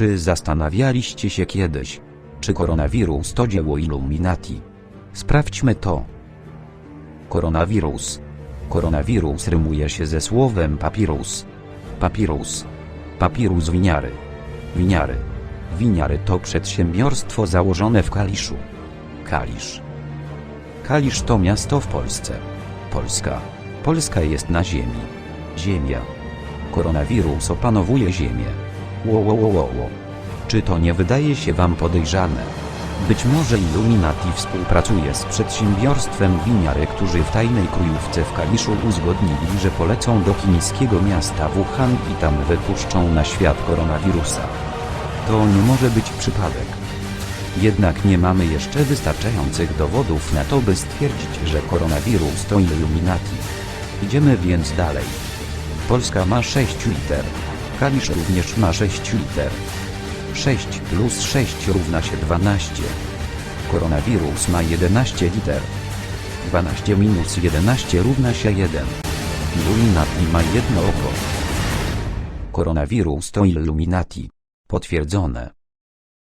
Czy zastanawialiście się kiedyś, czy koronawirus to dzieło Illuminati? Sprawdźmy to. Koronawirus. Koronawirus rymuje się ze słowem papirus. Papirus. Papirus winiary. Winiary. Winiary to przedsiębiorstwo założone w Kaliszu. Kalisz. Kalisz to miasto w Polsce. Polska. Polska jest na ziemi. Ziemia. Koronawirus opanowuje ziemię. Ło, ło, ło, ło, ło. Czy to nie wydaje się wam podejrzane? Być może Illuminati współpracuje z przedsiębiorstwem winiary, którzy w tajnej kryjówce w Kaliszu uzgodnili, że polecą do chińskiego miasta Wuhan i tam wypuszczą na świat koronawirusa. To nie może być przypadek. Jednak nie mamy jeszcze wystarczających dowodów na to, by stwierdzić, że koronawirus to Illuminati. Idziemy więc dalej. Polska ma 6 liter. Kalisz również ma 6 liter. 6 plus 6 równa się 12. Koronawirus ma 11 liter. 12 minus 11 równa się 1. Illuminati ma jedno oko. Koronawirus to Illuminati. Potwierdzone.